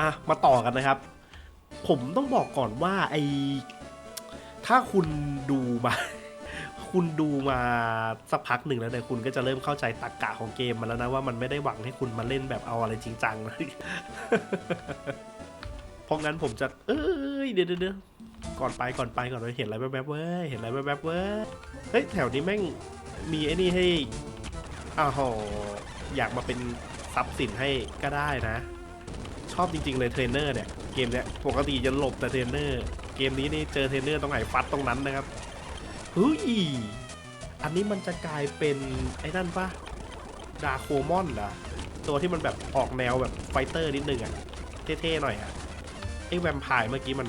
อะมาต่อกันนะครับ ผมต้องบอกก่อนว่าไอถ้าคุณดูมา คุณดูมาสักพักหนึ่งแล้วเนี่ยคุณก็จะเริ่มเข้าใจตรรกกะของเกมมาแล้วนะว่ามันไม่ได้หวังให้คุณมาเล่นแบบเอาอะไรจริงจังนะเพราะงั้นผมจะ เอ้ยเดี๋ยวเดี๋ยวก่อนไปก่อนไปก่อนไปเห็นอะไรแวบๆเว้ยเห็นอะไรแวบๆเว้ยเฮ้ยแถวนี้แม่งมีไอ้นี่ให้อ้าวอยากมาเป็นทรัพย์สินให้ก็ได้นะ อบจริงๆเลยเทรนเนอร์เนี่ย เกมเนี้ยปกติจะหลบแต่เทรนเนอร์ เกมนี้นี่เจอเทรนเนอร์ต้องไหนฟัดตรงนั้นนะครับเฮ้ยอันนี้มันจะกลายเป็นไอ้นั่นปะดาโคมอนเหรอตัวที่มันแบบออกแนวแบบไฟเตอร์นิดนึงอะเท่ๆหน่อยอะไอ้แวมไพร์เมื่อกี้มัน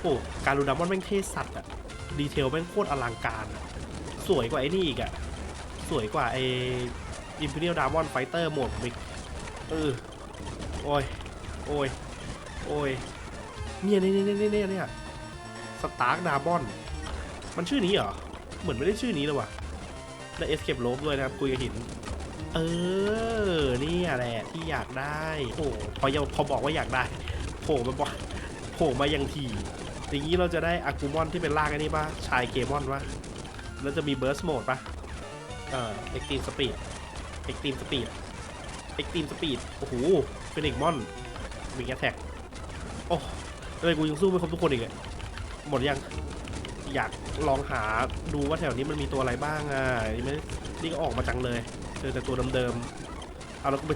โอ้การูดามอนแม่งเท่สัตว์อะดีเทลแม่งโคตรอลังการอะสวยกว่าไอ้นี่อีกอะสวยกว่าไอ้อิมพีเรียลดามอนไฟเตอร์หมดมิกเออโอ้ย อ้ย โอ้ย เนี่ยเนี่ยเนี่ยเนี่ยเนี่ยเนี่ยสตาร์กดาบอน มันชื่อนี้เหรอ เหมือนไม่ได้ชื่อนี้เลยว่ะ และเอสเคปโลบด้วยนะครับคุยกับหิน เออ นี่แหละที่อยากได้ โอ้พอยังพอบอกว่าอยากได้โผล่มาบอกโผล่มายังทีอย่างนี้เราจะได้อากูมอนที่เป็นร่างอ้นี่ป่ะชายเกมอนป่ะแล้วจะมีเบิร์สโหมดป่ะเออเอ็กตีมสปีดเอ็กตีมสปีดเอ็กตีมสปีดโอ้โหเป็นอีกมอน มีแอทแท็กโอ้เลยกูยังสู้ไม่ครบทุกคนอีกอะหมดยัง อยากลองหาดูว่าแถวนี้มันมีตัวอะไรบ้างอะนี่ไม่นี่ก็ออกมาจังเลยเจอแต่ตัวเดิมๆเอาแล้วกูไป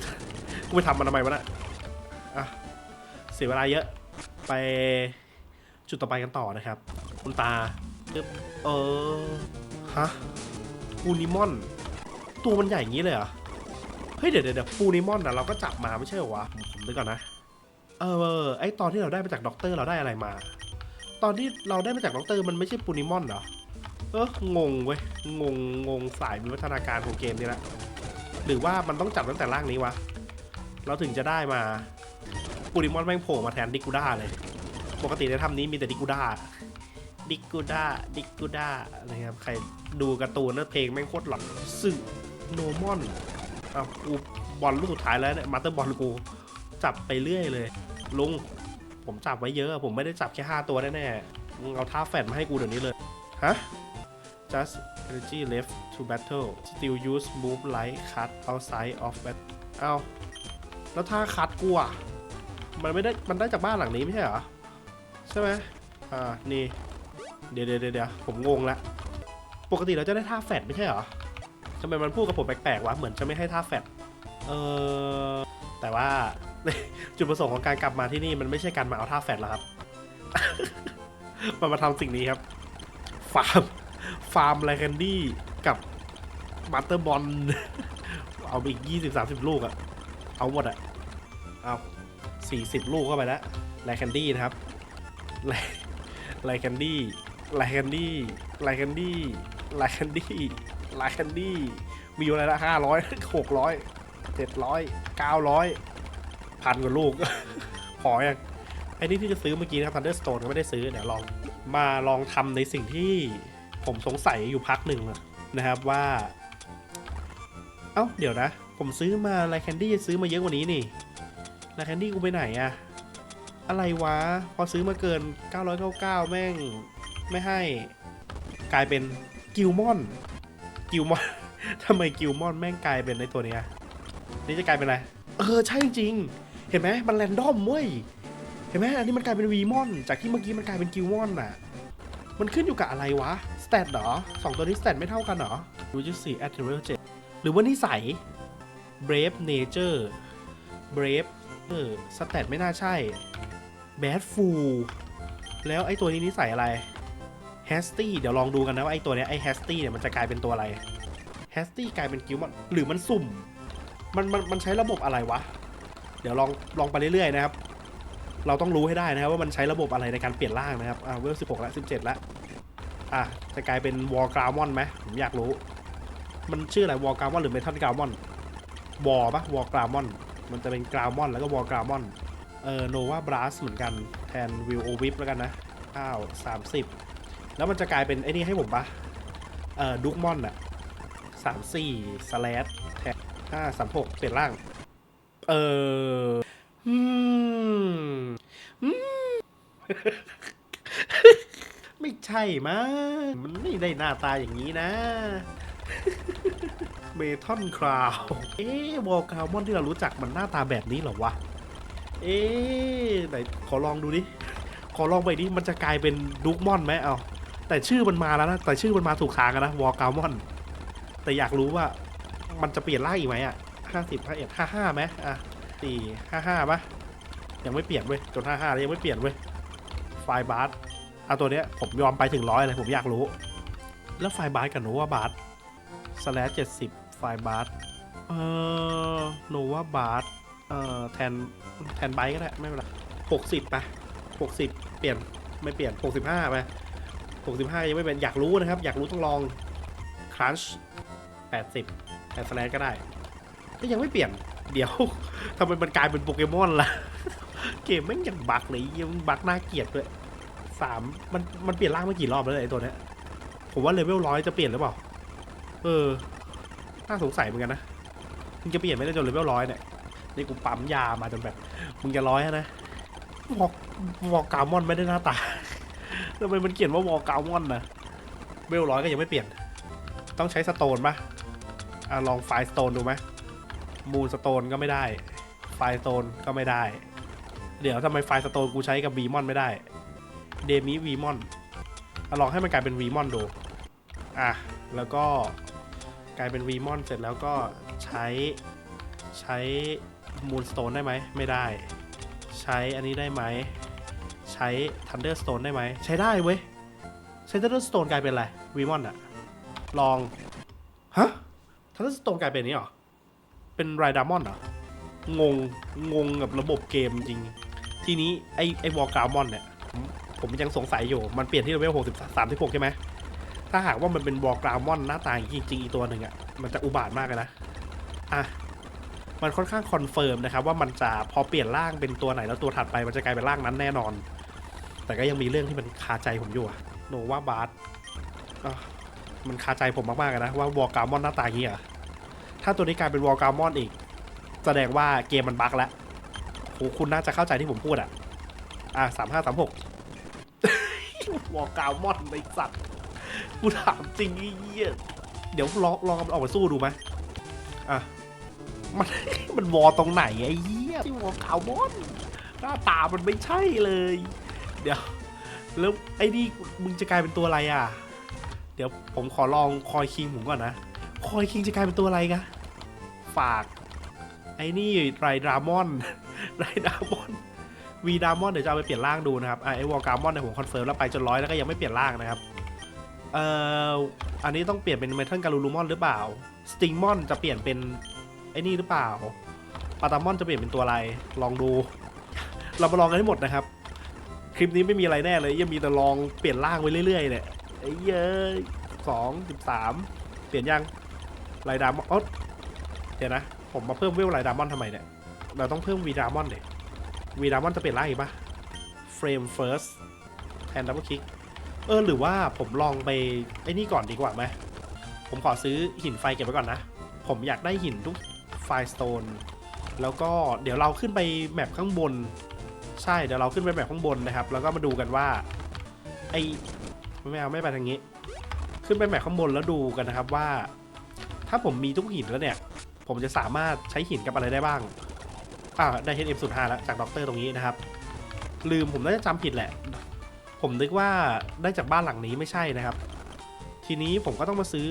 กูไปทำมันทำไมวะน่ะอะเสียเวลาเยอะไปจุดต่อไปกันต่อนะครับ คุณตาเออฮะปูนิมอน ตัวมันใหญ่อย่างนี้เลยเหรอเฮ้ยเดี๋ยวเดี๋ยวเดี๋ยวปูนิมอนนะเราก็จับมาไม่ใช่เหรอวะผมผมนึกก่อนนะ เออไอตอนที่เราได้มาจากด็อกเตอร์เราได้อะไรมา ตอนที่เราได้มาจากด็อกเตอร์มันไม่ใช่ปูนิมอนเหรอ เอองงเว้ย งงงงสายวิวัฒนาการของเกมนี้ละ หรือว่ามันต้องจับตั้งแต่ร่างนี้วะ เราถึงจะได้มาปูนิมอนแม่งโผล่มาแทนดิกูด้าเลย ปกติในถ้ำนี้มีแต่ดิกูด้าดิกูด้าดิกูด้าอะไรครับ ใครดูการ์ตูนแล้วเพลงแม่งโคตรหลอนซึ่งโนมอนอ้าวกูบอลลูกสุดท้ายแล้วเนี่ยมาเตอร์บอลกูจับไปเรื่อยเลย ลุง ผมจับไว้เยอะ ผมไม่ได้จับแค่5ตัวแน่ๆมึงเอาท่าแฟดมาให้กูเดี๋ยวนี้เลย ฮะ just energy left to battle still use move light cut outside of battle เอาแล้วท่าคัดกูอะมันไม่ได้ มันได้จากบ้านหลังนี้ไม่ใช่เหรอ ใช่ไหมอ่า นี่ เดี๋ยวเดี๋ยวเดี๋ยวผมงงละ ปกติเราจะได้ท่าแฟดไม่ใช่เหรอทำไมมันพูดกับผมแปลกๆวะ เหมือนจะไม่ให้ท่าแฟดเออแต่ว่า จุดประสงค์ของการกลับมาที่นี่มันไม่ใช่การมาเอาท่าแฟดแล้วครับ มันมาทำสิ่งนี้ครับ ฟาร์ม ฟาร์มไลแคนดี้กับบัตเตอร์บอล เอาไปอีกยี่สิบสามสิบลูกอะเอาหมดอะเอาสี่สิบลูกเข้าไปแล้วไลแคนดี้นะครับไลไลแคนดี้ไลแคนดี้ไลแคนดี้ไลแคนดี้ไลแคนดี้มีอยู่อะไรละห้าร้อยหกร้อยเจ็ดร้อยเก้าร้อย พันกว่าลูก พอยังไอ้นี่ที่จะซื้อเมื่อกี้นะครับ Thunderstone ก็ไม่ได้ซื้อเดี๋ยวลองมาลองทำในสิ่งที่ผมสงสัยอยู่พักหนึ่งนะครับว่า เอ้า เดี๋ยวนะ ผมซื้อมาไลแคนดี้ซื้อมาเยอะกว่านี้นี่ไลแคนดี้กูไปไหนอะอะไรวะ พอซื้อมาเกิน 999 แม่ง ไม่ให้ กลายเป็นกิลมอน กิลมอน ทำไมกิลมอนแม่งกลายเป็นในตัวเนี้ยนี่จะกลายเป็นอะไร เออ ใช่จริง เห็นไหมมันแรนดอมเว้ย เห็นไหมอันนี้มันกลายเป็นวีมอน จากที่เมื่อกี้มันกลายเป็นกิลมอนน่ะ มันขึ้นอยู่กับอะไรวะ สเตตเหรอสองตัวนี้สเตตไม่เท่ากันเหรอดูจิสี่แอตเทอร์เจ็หรือว่านิสัย brave nature brave เออสเตตไม่น่าใช่ bad fool แล้วไอ้ตัวนี้นิสัยอะไร hasty เดี๋ยวลองดูกันนะว่าไอ้ตัวเนี้ยไอ้ hasty เนี่ยมันจะกลายเป็นตัวอะไร hasty กลายเป็นกิลมอนหรือมันสุ่ม มันมันมันใช้ระบบอะไรวะ ดี๋ยวลองลองไปเรื่อยๆนะครับ เราต้องรู้ให้ได้นะครับว่ามันใช้ระบบอะไรในการเปลี่ยนร่างนะครับอ่าเวลสิบหกและสิบเจ็ดแล้วอะจะกลายเป็นวอลกราวมอนไหมผมอยากรู้ มันชื่ออะไรวอลกราวมอนหรือเมทัลกราวมอนวอลปะวอลกราวมอนมันจะเป็นกราวมอนแล้วก็วอลกราวมอนเออโนวาบรัสเหมือนกันแทนวิวโอวิปแล้วกันนะอ้าวสามสิบแล้วมันจะกลายเป็นไอ้นี่ให้ผมปะเออดุกมอนอะสามสี่สแลดแทนห้าสามหกเปลี่ยนร่าง เอออืมอืมไม่ใช่มั้งมันไม่ได้หน้าตาอย่างนี้นะเมทัลคราว เอ๊วอลคาวมอนที่เรารู้จักมันหน้าตาแบบนี้เหรอวะ เอ๊ไหนขอลองดูดิ ขอลองไปดิ มันจะกลายเป็นดุกมอนไหมเอา แต่ชื่อมันมาแล้วนะ แต่ชื่อมันมาถูกทางกันนะวอลคาวมอน แต่อยากรู้ว่ามันจะเปลี่ยนร่างอีกไหมอะ ห้าสิบห้าเอ็ดห้าห้าไหมอะสี่ห้าห้าปะยังไม่เปลี่ยนเว้ยจนห้าห้าแล้วยังไม่เปลี่ยนเว้ยไฟบาร์เอาตัวเนี้ยผมยอมไปถึงร้อยเลยผมอยากรู้ แล้วไฟบาร์กับโนวาบาร์สแลชเจ็ดสิบไฟบาร์เอ่อโนวาบาร์เอ่อแทนแทนไบก็ได้ไม่เป็นไรหกสิบไปหกสิบเปลี่ยนไม่เปลี่ยนหกสิบห้าไปหกสิบห้ายังไม่เป็นอยากรู้นะครับ อยากรู้ต้องลองครันช์แปดสิบแทนสแลชก็ได้ ก็ยังไม่เปลี่ยน เดี๋ยวทำไมมันกลายเป็นโปเกมอนล่ะ เกมแม่งยังบักเลยยังบักน่าเกลียดด้วยสามมันมันเปลี่ยนร่างมากี่รอบแล้วเนี่ยไอ้ตัวเนี้ยผมว่าเลเวลร้อยจะเปลี่ยนหรือเปล่า เออ น่าสงสัยเหมือนกันนะ มึงจะเปลี่ยนไม่ได้จนเลเวลร้อยเนี่ยนี่กูปั๊มยามาจนแบบ มึงจะร้อยนะวอลวอกามอนไม่ได้หน้าตาทำไมมันเขียนว่าวอกามอนนะเวลร้อยก็ยังไม่เปลี่ยน ต้องใช้สโตนปะอะลองไฟสโตนดูไหม มูนสโตนก็ไม่ได้ ไฟสโตนก็ไม่ได้ เดี๋ยวทำไมไฟสโตนกูใช้กับวีมอนไม่ได้ เดมิวีมอนลองให้มันกลายเป็นวีมอนดู อะ แล้วก็กลายเป็นวีมอนเสร็จแล้วก็ใช้ใช้มูนสโตนได้ไหม ไม่ได้ ใช้อันนี้ได้ไหม ใช้ทันเดอร์สโตนได้ไหม ใช้ได้เว้ย ใช้ทันเดอร์สโตนกลายเป็นอะไรวีมอนอะลอง ฮะทันเดอร์สโตนกลายเป็นนี้หรอ เป็นไรดามอนเหรอ งง งงกับระบบเกมจริง ทีนี้ไอไอวอลกามอนเนี่ย ผมยังสงสัยอยู่ มันเปลี่ยนที่เลเวลหกสิบสามสิบหกใช่ไหม ถ้าหากว่ามันเป็นวอลกรามอนหน้าตาอย่างนี้จริงอีตัวหนึ่งอะ่ะมันจะอุบาทมากเลยนะ อะ มันค่อนข้างคอนเฟิร์มนะครับ ว่ามันจะพอเปลี่ยนร่างเป็นตัวไหนแล้วตัวถัดไปมันจะกลายเป็นร่างนั้นแน่นอน แต่ก็ยังมีเรื่องที่มันคาใจผมอยู่อะโนว่าบาร์มันคาใจผมมากๆนะว่าวอลกรามอนหน้าตาอย่างนี้เหรอะ ถ้าตัวนี้กลายเป็นวอลกามอนอีก แสดงว่าเกมมันบั๊กแล้วโหคุณน่าจะเข้าใจที่ผมพูดอะ อะสามห้าสามหกวอลกาวมอนไอสัตว์กูถามจริงเหี้ยเดี๋ยวลองลองเอาไปสู้ดูไหมอะ มันมันวอตรงไหนไอ้เหี้ยที่วอลกาวมอนหน้าตามันไม่ใช่เลย เดี๋ยว แล้วไอ้นี่มึงจะกลายเป็นตัวอะไรอะ เดี๋ยวผมขอลองคอยคิงผมก่อนนะ คอยคิงจะกลายเป็นตัวอะไรกะ ฝาก ไอ้นี่ไรดรามอนไรดรามอนวีดามอนเดี๋ยวจะเอาไปเปลี่ยนร่างดูนะครับไอวอลกามอนเนี่ยผมคอนเฟิร์มแล้วไปจนร้อยแล้วก็ยังไม่เปลี่ยนร่างนะครับเอ่ออันนี้ต้องเปลี่ยนเป็นเมทัลการูลูมอนหรือเปล่าสติงมอนจะเปลี่ยนเป็นไอ้นี่หรือเปล่าปาตามอนจะเปลี่ยนเป็นตัวอะไรลองดู เรามาลองกันให้หมดนะครับ คลิปนี้ไม่มีอะไรแน่เลยยังมีแต่ลองเปลี่ยนร่างไปเรื่อยๆเนี่ยไอ้เย้ยสองสิบสามเปลี่ยนยังไรดามอน เดี๋ยวนะ ผมมาเพิ่มเวลไรดามอนทำไมเนี่ย เราต้องเพิ่มวีดามอนเนี่ยวีดามอนจะเปลี่ยนร่างอีกปะเฟรมเฟิร์สแทนดับเบิลคลิก เออหรือว่าผมลองไปไอ้นี่ก่อนดีกว่าไหมผมขอซื้อหินไฟเก็บไว้ก่อนนะ ผมอยากได้หินทุกไฟสโตนแล้วก็เดี๋ยวเราขึ้นไปแมปข้างบน ใช่เดี๋ยวเราขึ้นไปแมปข้างบนนะครับ แล้วก็มาดูกันว่าไอไม่เอาไม่ไปทางนี้ ขึ้นไปแมปข้างบนแล้วดูกันนะครับว่า ถ้าผมมีทุกหินแล้วเนี่ย ผมจะสามารถใช้หินกับอะไรได้บ้าง อ่าได้ HM 0 5แล้วจากด็อกเตอร์ตรงนี้นะครับ ลืมผมน่าจะจำผิดแหละ ผมนึกว่าได้จากบ้านหลังนี้ไม่ใช่นะครับ ทีนี้ผมก็ต้องมาซื้อ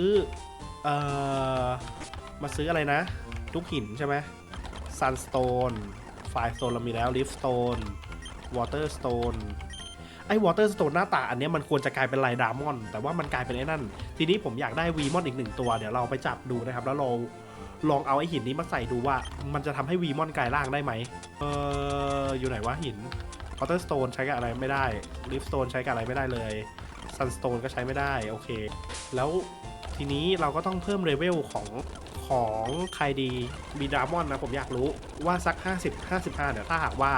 เอ่อ มาซื้ออะไรนะ ทุกหินใช่ไหม Sunstone Firestone เรามีแล้ว Leafstone Waterstone ไอ้ Waterstone หน้าตาอันนี้มันควรจะกลายเป็นไลดามอน แต่ว่ามันกลายเป็นไอ้นั่น ทีนี้ผมอยากได้ V มอนอีกหนึ่งตัว เดี๋ยวเราไปจับดูนะครับ แล้วเรา ลองเอาไอ้หินนี้มาใส่ดูว่ามันจะทำให้ V มอนกลายร่างได้ไหมเอออยู่ไหนวะหิน Waterstone ใช้กับอะไรไม่ได้ Leafstone ใช้กับอะไรไม่ได้เลย Sunstone ก็ใช้ไม่ได้โอเค แล้วทีนี้เราก็ต้องเพิ่มเลเวลของของใครดีมีดามอนนะผมอยากรู้ว่าสัก 50 55เนี่ยถ้าหากว่า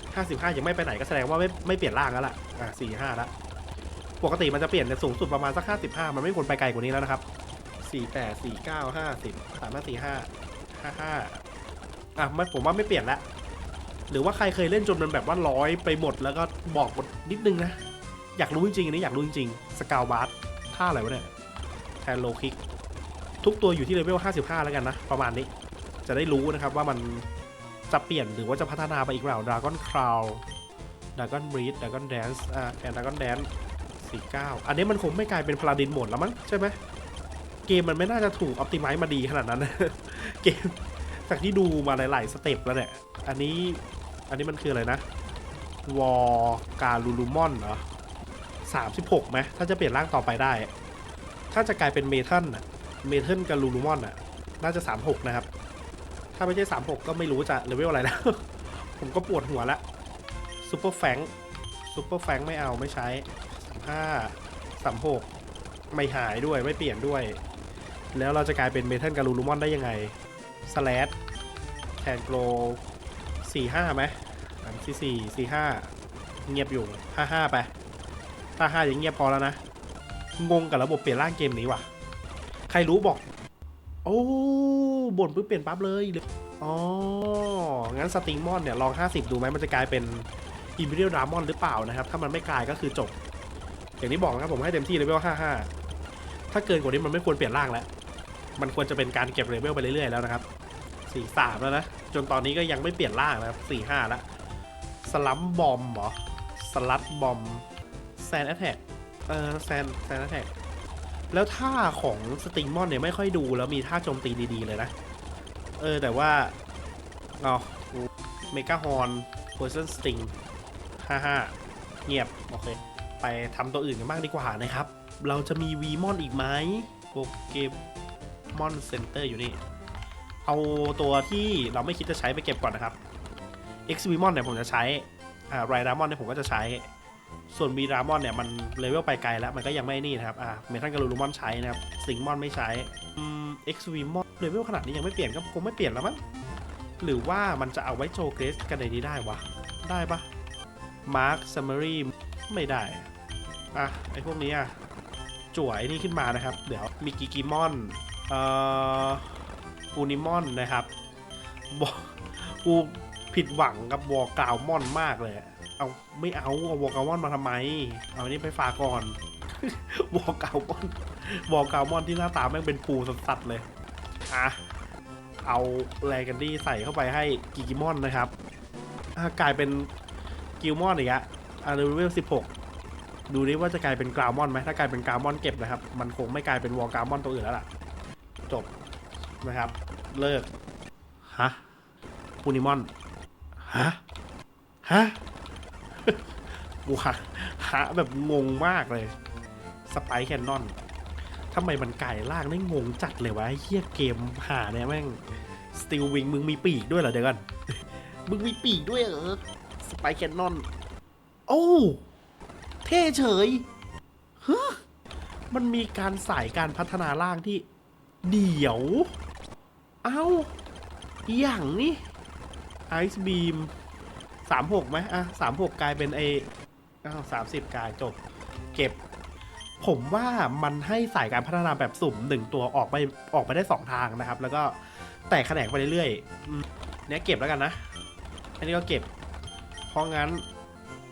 55 ยังไม่ไปไหนก็แสดงว่าไม่ไม่เปลี่ยนร่างแล้วล่ะอะ45แล้วปกติมันจะเปลี่ยนเนี่สูงสุดประมาณสัก 55 มันไม่ควรไปไกลกว่านี้แล้วนะครับ 48 49 50 35 45 55อะไม่ผมว่าไม่เปลี่ยนล้วหรือว่าใครเคยเล่นจนมันแบบว่าร้อยไปหมดแล้วก็บอกหมดนิดนึงนะ อยากรู้จริงๆอันนี้อยากรู้จริงๆสกาวบาร์ท่าอะไรวะเนี่ยแทนโลคิก ทุกตัวอยู่ที่เลเวล55 แล้วกันนะ ประมาณนี้ จะได้รู้นะครับว่ามันจะเปลี่ยนหรือว่าจะพัฒนาไปอีกเปล่าดราก้อนคราวดราก้อนบรีดดราก้อนแดนซ์อ่าแอนดราก้อนแดนซ์49 อันนี้มันคงไม่กลายเป็นพลาดินโหมดแล้วมั้งใช่ไหม เกมมันไม่น่าจะถูกอ p ติ m i z e มาดีขนาดนั้น เกมจากที่ดูมาหลาย ๆ สเต็ปแล้วเนี่ย อันนี้อันนี้มันคืออะไรนะ วอการูลูมอนเหรอสามสิบหกไหมถ้าจะเปลี่ยนร่างต่อไปได้ ถ้าจะกลายเป็นเมทัลอะเมทัลกับลูลูมอนอะน่าจะสามหกนะครับ ถ้าไม่ใช่สามหกก็ไม่รู้จะเลเวลอะไรแล้ว ผมก็ปวดหัวละซูเปอร์แฟงซูเปอร์แฟงไม่เอาไม่ใช้สามห้าสามหกไม่หายด้วยไม่เปลี่ยนด้วย แล้วเราจะกลายเป็นเมทัลกับลูลูมอนได้ยังไงสแลดแทนโกลสี่ห้าไหมอันที่สี่สี่ห้าเงียบอยู่ห้าห้าไป ถ้าห้าอย่างเงียบพอแล้วนะ งงกับระบบเปลี่ยนร่างเกมนี้ว่ะ ใครรู้บอก โอ้บ่นปุ๊บเปลี่ยนปั๊บเลยอ๋อ งั้นสติงมอนเนี่ยลอง 50 ดูไหมมันจะกลายเป็น Imperial Dramon หรือเปล่านะครับ ถ้ามันไม่กลายก็คือจบ อย่างที่บอกนะครับผมให้เต็มที่เลเวล55 ถ้าเกินกว่านี้มันไม่ควรเปลี่ยนร่างแล้ว มันควรจะเป็นการเก็บเลเวลไปเรื่อยๆแล้วนะครับ43แล้วนะ จนตอนนี้ก็ยังไม่เปลี่ยนร่างนะครับ45แล้วสลัมบอมเหรอสลัดบอมแซนแอทแทกเออแซนแซนแอทแทกแล้วท่าของสติงมอนเนี่ยไม่ค่อยดูแล้วมีท่าโจมตีดีๆเลยนะ เออแต่ว่าอ๋อเมกาฮอนโพเซนสติงฮ่าฮ่าเงียบ โอเค ไปทำตัวอื่นกันบ้างดีกว่านะครับ เราจะมีวีมอนอีกไหมโปเก มอนเซ็นเตอร์อยู่นี่ เอาตัวที่เราไม่คิดจะใช้ไปเก็บก่อนนะครับ X v ีมอนเนี่ยผมจะใช้อ่าไรดามอนเนี่ยผมก็จะใช้ ส่วนบีดามอนเนี่ยมันเลเวลไปไกลแล้วมันก็ยังไม่นี่นะครับอ่าเมทัลกับลูลูมอนใช้นะครับสิงมอนไม่ใช้อืม X v ีมอนเลเวลขนาดนี้ยังไม่เปลี่ยนก็คงไม่เปลี่ยนแล้วมั้งหรือว่ามันจะเอาไว้โชว์เกรสกันในนี้ได้วะได้ปะมาร์คซัมมารีไม่ได้อะไอพวกนี้อะจ่วไอ้นี่ขึ้นมานะครับ เดี๋ยวมีกิกิมอน เอ่อปูนิมอนนะครับบอกกูผิดหวังกับวอกาวมอนมากเลย เอาไม่เอาเอาวอกาวมอนมาทำไม เอาอันนี้ไปฝากก่อน วอกาวมอนวอกาวมอนที่หน้าตาแม่งเป็นปูสัดๆเลยอะเอาแรกันดี้ใส่เข้าไปให้กิกิมอนนะครับกลายเป็นกิลมอนอีกอะอะเลเวลสิบหกดูดิว่าจะกลายเป็นกราวมอนไหมถ้ากลายเป็นกราวมอนเก็บนะครับ มันคงไม่กลายเป็นวอลกราวมอนตัวอื่นแล้วล่ะ จบนะครับ เลิก ฮะปูนิมอน ฮะ ฮะกูฮะฮะแบบงงมากเลย สไปแคนนอนทำไมมันไก่ล่างได้งงจัดเลยวะเฮียเกมหาเนี่ยแม่งสติลวิงมึงมีปีกด้วยเหรอเดี๋ยวก่อน มึงมีปีกด้วยเหรอสไปแคนนอน โอ้เท่เฉยฮะมันมีการสายการพัฒนาร่างที่ เดี๋ยว เอ้า อย่างนี่ไอซ์บีมสามหกไหมอะสามหกกลายเป็นไออ้าวสามสิบกลายจบ เก็บ ผมว่ามันให้สายการพัฒนาแบบสุ่มหนึ่งตัวออกไปออกไปได้สองทางนะครับ แล้วก็แตกแขนงไปเรื่อยๆอืมเนี้ยเก็บแล้วกันนะ อันนี้ก็เก็บ เพราะงั้น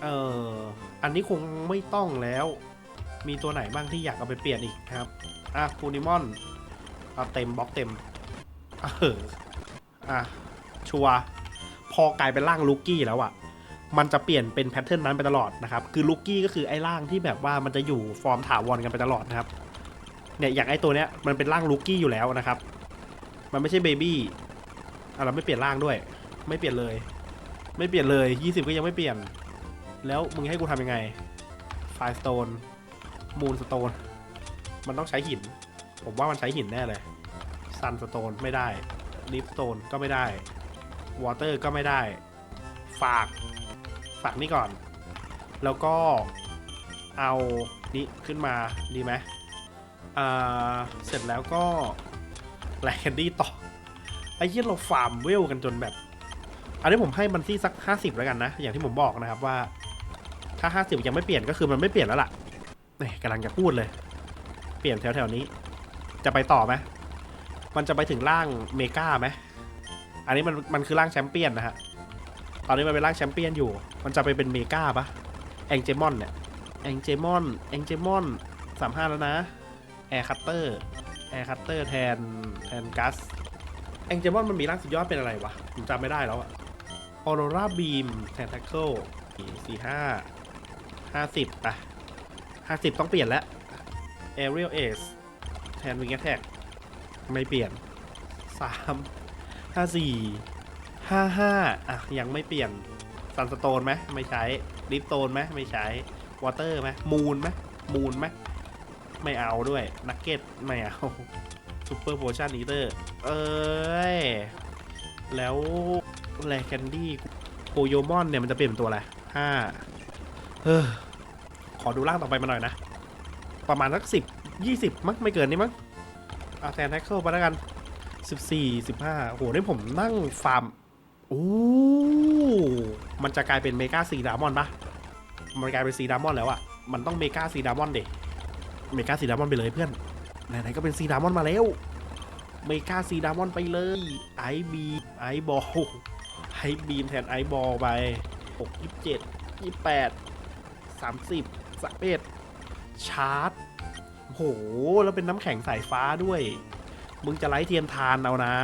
เอ่อ อันนี้คงไม่ต้องแล้ว มีตัวไหนบ้างที่อยากเอาไปเปลี่ยนอีกนะครับ อะปูนิมอน เอาเต็มบล็อกเต็มเอออะชัวพอกลายเป็นร่างลูกี้แล้วอะ่ะ มันจะเปลี่ยนเป็นแพทเทิร์นนั้นไปตลอดนะครับ คือลูกี้ก็คือไอ้ร่างที่แบบว่ามันจะอยู่ฟอร์มถาวรกันไปตลอดนะครับ เนี่ยอย่างไอ้ตัวเนี้ยมันเป็นร่างลูกี้อยู่แล้วนะครับ มันไม่ใช่เบบี้อะเราไม่เปลี่ยนร่างด้วย ไม่เปลี่ยนเลย ไม่เปลี่ยนเลย 20 ก็ยังไม่เปลี่ยน แล้วมึงให้กูทำยังไงไฟสโตนมูนสโตนมันต้องใช้หิน ผมว่ามันใช้หินแน่เลยซันสโตนไม่ได้ลิฟสโตนก็ไม่ได้วอเตอร์ก็ไม่ได้ ฝาก ฝากนี่ก่อน แล้วก็เอานี่ขึ้นมาดีไหมอ่าเสร็จแล้วก็แลนดี้ต่อไอ้เหี้ยเราฟาร์มเวลกันจนแบบ อันนี้ผมให้มันที่สัก 50 แล้วกันนะ อย่างที่ผมบอกนะครับว่า ถ้า 50 ยังไม่เปลี่ยนก็คือมันไม่เปลี่ยนแล้วล่ะนี่กำลังจะพูดเลย เปลี่ยนแถวๆนี้ จะไปต่อไหมมันจะไปถึงร่างเมกาไหมอันนี้มันมันคือร่างแชมเปี้ยนนะฮะ ตอนนี้มันเป็นร่างแชมเปี้ยนอยู่ มันจะไปเป็นเมกาปะแองเจมอนเนี่ย แองเจมอน แองเจมอนสามห้าแล้วนะ แอร์คัตเตอร์ แอร์คัตเตอร์แทนแทนกัส แองเจมอนมันมีร่างสุดยอดเป็นอะไรวะ ผมจำไม่ได้แล้วอะออโรราบีมแทนแท็กเกิลสี่ห้าห้าสิบไปห้าสิบต้องเปลี่ยนแล้ว Aerial Ace แทน Wing Attack ไม่เปลี่ยนสามห้าสี่ห้าห้าอะยังไม่เปลี่ยนซันสโตนไหมไม่ใช้ลิฟโตนไหมไม่ใช้วอเตอร์ไหมมูนไหมมูนไหมไม่เอาด้วยนักเก็ตไม่เอาซูเปอร์โพชั่นอีเตอร์ เอ้ย แล้วแลแคนดี้โกโยมอนเนี่ยมันจะเปลี่ยนเป็นตัวอะไรห้าเออขอดูร่างต่อไปมาหน่อยนะ ประมาณสักสิบ ยี่สิบมั้งไม่เกินนี้มั้งเอาแทนแท็กเกิลไปแล้วกันสิบสี่สิบห้าโหนี่ผมนั่งฟาร์มโอ้มันจะกลายเป็นเมกาซีดามอนปะมันกลายเป็นซีดามอนแล้วอะมันต้องเมกาซีดามอนเด็เมกาซีดามอนไปเลยเพื่อน ไหนๆก็เป็นซีดามอนมาแล้ว เมกาซีดามอนไปเลยไอบีไอบอลไอบีมแทนไอบอลไปหกยี่สิบเจ็ดยี่สิบแปดสามสิบสเอ็ดชาร์จ โห แล้วเป็นน้ำแข็งสายฟ้าด้วย มึงจะไล่เทียนทานเอานะ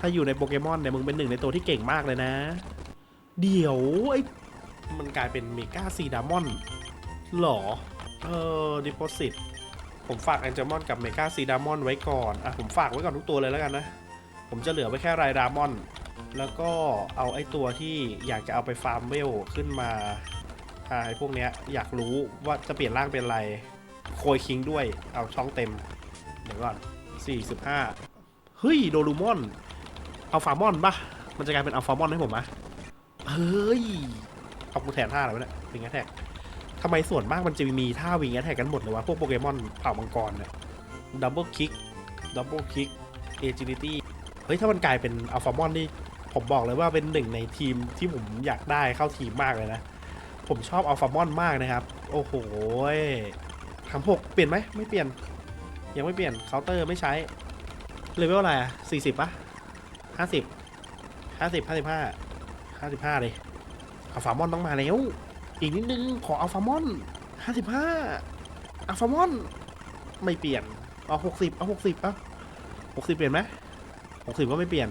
ถ้าอยู่ในโปเกมอนเนี่ยมึงเป็นหนึ่งในตัวที่เก่งมากเลยนะ เดี๋ยวไอ้มันกลายเป็นเมกาซีดามอนหรอ เออดิโพสิตผมฝากแองเจมอนกับเมกาซีดามอนไว้ก่อน อะ ผมฝากไว้ก่อนทุกตัวเลยแล้วกันนะ ผมจะเหลือไว้แค่ไรดามอน แล้วก็เอาไอ้ตัวที่อยากจะเอาไปฟาร์มเวลขึ้นมาอ่าไอ้พวกเนี้ยอยากรู้ว่าจะเปลี่ยนร่างเป็นอะไร โคยคิงด้วย เอาช่องเต็ม เดี๋ยวก่อน45เฮ้ย โดรูมอนอัลฟามอนปะมันจะกลายเป็นอัลฟามอนให้ผมมะเฮ้ย เอากูแทนท่าอะไรวะเนี่ยวิงแอทแทกทำไมส่วนมากมันจะมีท่าวิงแอทแทกกันหมดเลยวะ พวกโปเกมอนเผ่ามังกรเนี่ยดับเบิลคิก ดับเบิลคิกเอจิลิตี้เฮ้ย ถ้ามันกลายเป็นอัลฟามอนนี่ ผมบอกเลยว่าเป็นหนึ่งในทีมที่ผมอยากได้เข้าทีมมากเลยนะ ผมชอบอัลฟามอนมากนะครับ โอ้โห ทำหกเปลี่ยนไหมไม่เปลี่ยน ยังไม่เปลี่ยนเคาน์เตอร์ไม่ใช้เลเวลอะไรอะสี่สิบปะห้าสิบห้าสิบห้าสิบห้าห้าสิบห้าเลยอัลฟามอนต้องมาแล้ว อีกนิดนึงขออัลฟามอนห้าสิบห้าอัลฟามอน ไม่เปลี่ยนเอาหกสิบเอาหกสิบเอาหกสิบเปลี่ยนไหมหกสิบก็ไม่เปลี่ยน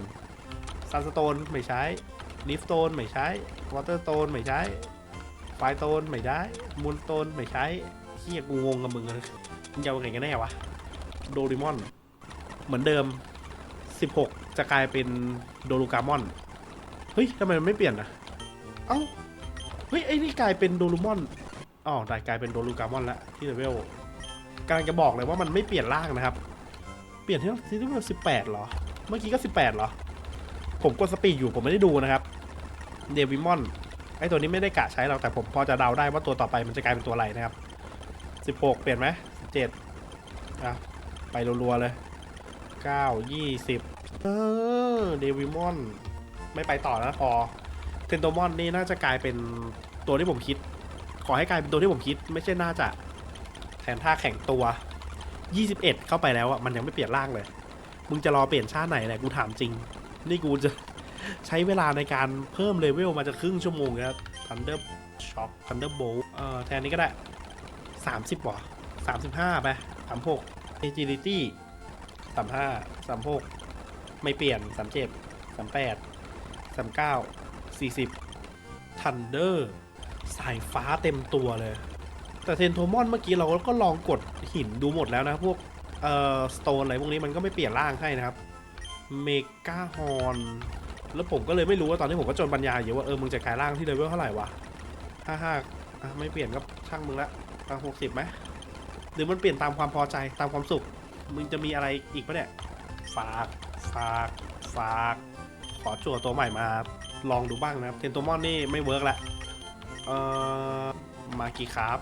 ซันสโตนไม่ใช้ลิฟสโตนไม่ใช้วอเตอร์สโตนไม่ใช้ไฟโตนไม่ได้มูลโตนไม่ใช้ เฮียกูงงกับมึงเลยมึงจะเอาไงกันแน่วะ โดริมอน เหมือนเดิม 16 จะกลายเป็นโดรูกามอน เฮ้ยทำไมมันไม่เปลี่ยนนะเอ้า เฮ้ย ไอ้นี่กลายเป็นโดรูมอนอ๋อได้กลายเป็นโดรูกามอนแล้วที่เลเวลกำลังจะบอกเลยว่ามันไม่เปลี่ยนร่างนะครับ เปลี่ยนที่ที่เลเวล18เหรอ เมื่อกี้ก็18เหรอ ผมกดสปีดอยู่ผมไม่ได้ดูนะครับเดวิมอนไอตัวนี้ไม่ได้กะใช้หรอกแต่ผมพอจะเดาได้ว่าตัวต่อไปมันจะกลายเป็นตัวอะไรนะครับ 16เปลี่ยนไหม17อะ ไปรัวๆเลย9 20เออเดวิมอนไม่ไปต่อแล้วพอเทนโตมอนนี่น่าจะกลายเป็นตัวที่ผมคิด ขอให้กลายเป็นตัวที่ผมคิด ไม่ใช่น่าจะแทนท่าแข่งตัว 21 เข้าไปแล้วอะ มันยังไม่เปลี่ยนร่างเลย มึงจะรอเปลี่ยนชาติไหนแหละกูถามจริง นี่กูจะใช้เวลาในการเพิ่มเลเวลมาจะครึ่งชั่วโมงแล้ว Thunder Shock Thunderbolt เอ่อแทนนี้ก็ได้ 30ว่ะ35ไป36 Agility 35 36ไม่เปลี่ยน37 38 39 40 Thunder สายฟ้าเต็มตัวเลย แต่เทนโทมอนเมื่อกี้เราก็ลองกดหินดูหมดแล้วนะพวกเอ่อสโตนอะไรพวกนี้มันก็ไม่เปลี่ยนร่างให้นะครับเมกาฮอนแล้วผมก็เลยไม่รู้ว่าตอนนี้ผมก็จนบรรยายอยู่ว่าเออมึงจะกลายร่างที่เลเวลเท่าไหร่วะห้าห้าไม่เปลี่ยนก็ช่างมึงละ อะหกสิบไหมหรือมันเปลี่ยนตามความพอใจตามความสุข มึงจะมีอะไรอีกปะเนี่ย ฝาก ฝาก ฝาก ขอจั่วตัวใหม่มาลองดูบ้างนะครับ เทนโตมอนนี่ไม่เวิร์กละ เอ่อ มากี่ครับ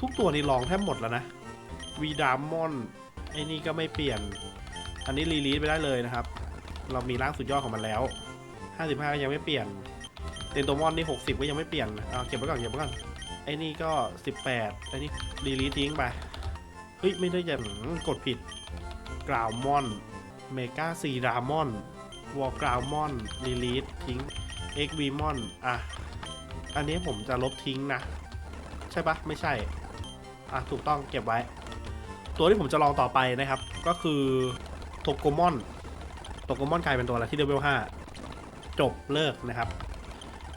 ทุกตัวนี่ลองแทบหมดแล้วนะ วีดามอน ไอ้นี่ก็ไม่เปลี่ยน อันนี้รีลีสไปได้เลยนะครับ เรามีร่างสุดยอดของมันแล้ว 55ก็ยังไม่เปลี่ยนเตนโตมอนนี่60 ก็ยังไม่เปลี่ยนเอาเก็บไว้ก่อน เก็บไว้ก่อน ไอ้นี่ก็ 18ไอ้นี่รีลีทิ้งไป เฮ้ย ไม่ได้จะกดผิดกราวมอนเมกาซีรามอนวอลกราวมอนรีลีสทิ้ง x v m o n อะ อันนี้ผมจะลบทิ้งนะ ใช่ปะไม่ใช่ อะ ถูกต้องเก็บไว้ ตัวที่ผมจะลองต่อไปนะครับ ก็คือโทโกมอนโทโกมอนกลายเป็นตัวอะไรที่เลเวล5จบเลิกนะครับ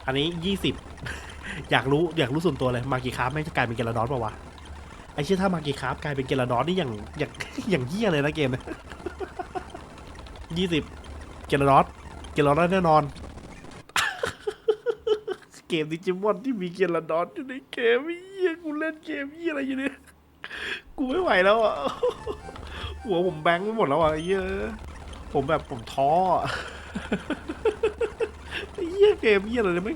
อันนี้ 20 อยากรู้อยากรู้ส่วนตัวเลยมากี่คราฟไม่งจะกลายเป็นเกลาดอนป่าวะไอ้เชี่ยถ้ามากี่คราฟกลายเป็นเกลาดอนนี่อย่างอย่างอย่างเหี้ยเลยนะเกมเนี่ยยี่สิบเกลาดอนเกลาดอนแน่นอน เกมดิจิมอนที่มีเกลาดอนอยู่ในเกมเหี้ยกูเล่นเกมเหี้ยอะไรอยู่เนี่ยกูไม่ไหวแล้วอะหัวผมแบงค์ไปหมดแล้วอะเหี้ยผมแบบผมท้อเหี้ยเกมเหี้ยอะไรเนี่ยไม่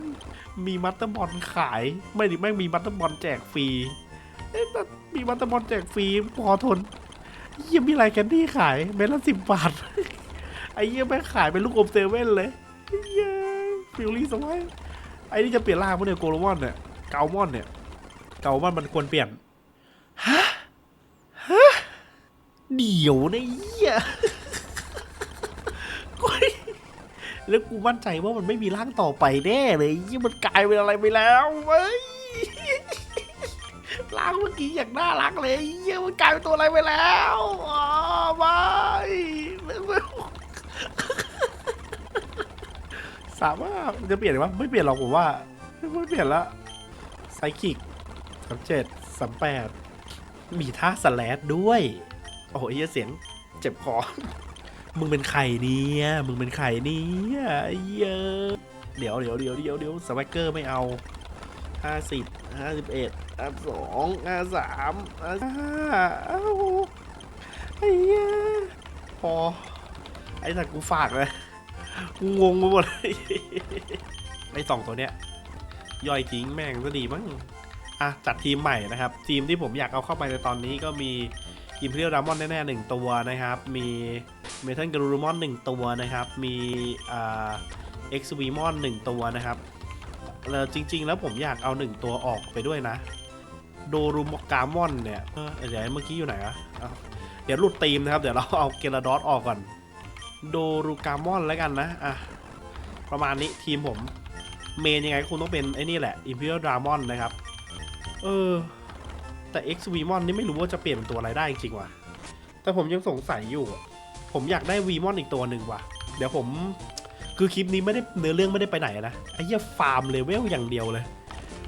มีมัตเตอร์บอลขาย ไม่ดิแม่งมีมัตเตอร์บอลแจกฟรีเอ๊ะแบบมีมัตเตอร์บอลแจกฟรีพอทนเหี้ยมีอะไรแคนดี้ขายเม็ดละสิบบาท ไอ้เหี้ยแม่งขายเป็นลูกอมเซเว่นเลยเหี้ยฟิลลี่สมัยไอ้นี่จะเปลี่ยนร่างปะเนี่ยโกลมอนเนี่ยเกามอนเนี่ยเกามอนมันควรเปลี่ยนฮะฮะเดี๋ยวนะเหี้ย กู แล้วกูมั่นใจว่ามันไม่มีร่างต่อไปแน่เลยยี่มันกลายเป็นอะไรไปแล้วเว้ยร่างเมื่อกี้อย่างน่ารักเลยยี่มันกลายเป็นตัวอะไรไปแล้วอ๋อไม่สามารถมันจะเปลี่ยนหรือวะไม่เปลี่ยนหรอกผมว่าไม่เปลี่ยนละไซคิกสามเจ็ดสามแปดมีท่าสแลดด้วย โอ้ยเสียงเจ็บคอ มึงเป็นใครเนี่ยมึงเป็นใครเนี่ยอ้เหี้ยเดี๋ยวเดี๋ยวเดี๋ยวเดี๋ยวเดี๋ยวสวักเกอร์ไม่เอาห้าสิบห้าสิบเอ็ดห้าสองห้าสามห้าอ้าวไอ้เหี้ยพอไอ้สัตว์กูฝากเลยกูงงไปหมดเลยไอ้สองตัวเนี้ยย่อยทิ้งแม่งก็ดีมั้งอะจัดทีมใหม่นะครับ ทีมที่ผมอยากเอาเข้าไปในตอนนี้ก็มี Imperial Diamond แน่ๆหนึ่งตัวนะครับ มี Metal g a r u m o n หนึ่งตัวนะครับ มีอ่า X v m o n หนึ่งตัวนะครับแล้วจริง ๆ แล้วผมอยากเอาหนึ่งตัวออกไปด้วยนะ โดรูมกามอนเนี่ยเดี๋ยวเมื่อกี้อยู่ไหนอะเดี๋ยวหลุดตีมนะครับ เดี๋ยวเราเอาเกลาดอสออกก่อน โดรูกามอนแล้วกันนะอะประมาณนี้ทีมผมเมนยังไงก็คงต้องเป็นไอ้นี่แหละ Imperial Diamond นะครับ เออ แต่ X v m o n นี่ไม่รู้ว่าจะเปลี่ยนเป็นตัวอะไรได้จริงว่ะ แต่ผมยังสงสัยอยู่ ผมอยากได้ v m o n อีกตัวหนึ่งว่ะ เดี๋ยวผมคือคลิปนี้ไม่ได้เนื้อเรื่องไม่ได้ไปไหนนะไอ้เหี้ยฟาร์มเลเวลอย่างเดียวเลย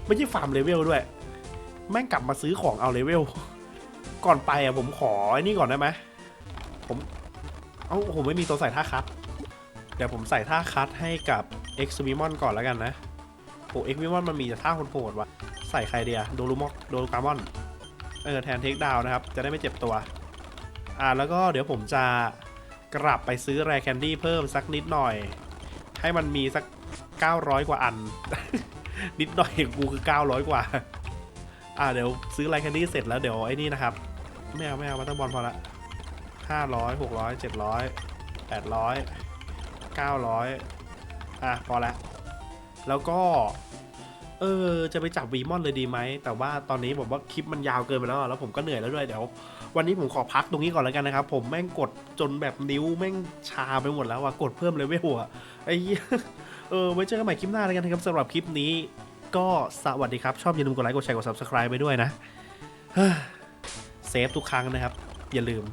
ไม่ใช่ฟาร์มเลเวลด้วย แม่งกลับมาซื้อของเอาเลเวล ก่อนไปอะผมขอไอ้นี่ก่อนได้ไหมผมเอ้าผมไม่มีตัวใส่ท่าคัดเดี๋ยวผมใส่ท่าคัดให้กับ X v m o n ก่อนแล้วกันนะโอ้ X v m o n มันมีแต่ท่าโหดๆว่ะใส่ใครเดียโดรูมอกโดรูกามอนเออแทนเทคดาวนะครับ จะได้ไม่เจ็บตัว อ่าแล้วก็เดี๋ยวผมจะ กลับไปซื้อแรแคนดี้เพิ่มสักนิดหน่อย ให้มันมีสัก 900 กว่าอัน นิดหน่อยกูคือ 900 กว่า อ่าเดี๋ยวซื้อแรแคนดี้เสร็จแล้วเดี๋ยวไอ้นี่นะครับ ไม่เอาไม่เอามาตั้งบอลพอละ500 600 700 800 900 อะพอละ แล้วก็ เออ จะไปจับวีมอนเลยดีไหม แต่ว่าตอนนี้ผมว่าคลิปมันยาวเกินไปแล้ว แล้วผมก็เหนื่อยแล้วด้วยเดี๋ยว วันนี้ผมขอพักตรงนี้ก่อนแล้วกันนะครับ ผมแม่งกดจนแบบนิ้วแม่งชาไปหมดแล้วอะกดเพิ่มเลเวลอะไอ้เหี้ยเออไว้เจอกันใหม่คลิปหน้าแล้วกันนะครับสำหรับคลิปนี้ ก็สวัสดีครับ ชอบอย่าลืมกดไลค์กดแชร์กด subscribe ไปด้วยนะเซฟทุกครั้งนะครับ อย่าลืม